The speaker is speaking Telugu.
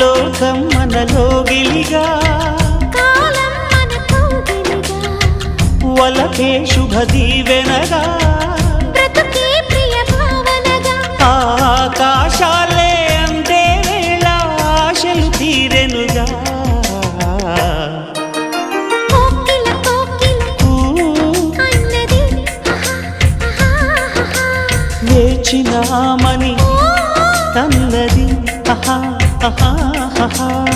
లోకం మనలో గిలిగా కాలం మన కౌగిలిగా. వలకే శుభ దీవెనగా ఆకాశాలే వేళ ఆశలు తీరెనుగా. ఆహా, ఆహా, వేచినామని ఆహా. తన్నది ఆహా ఆహా ఆహా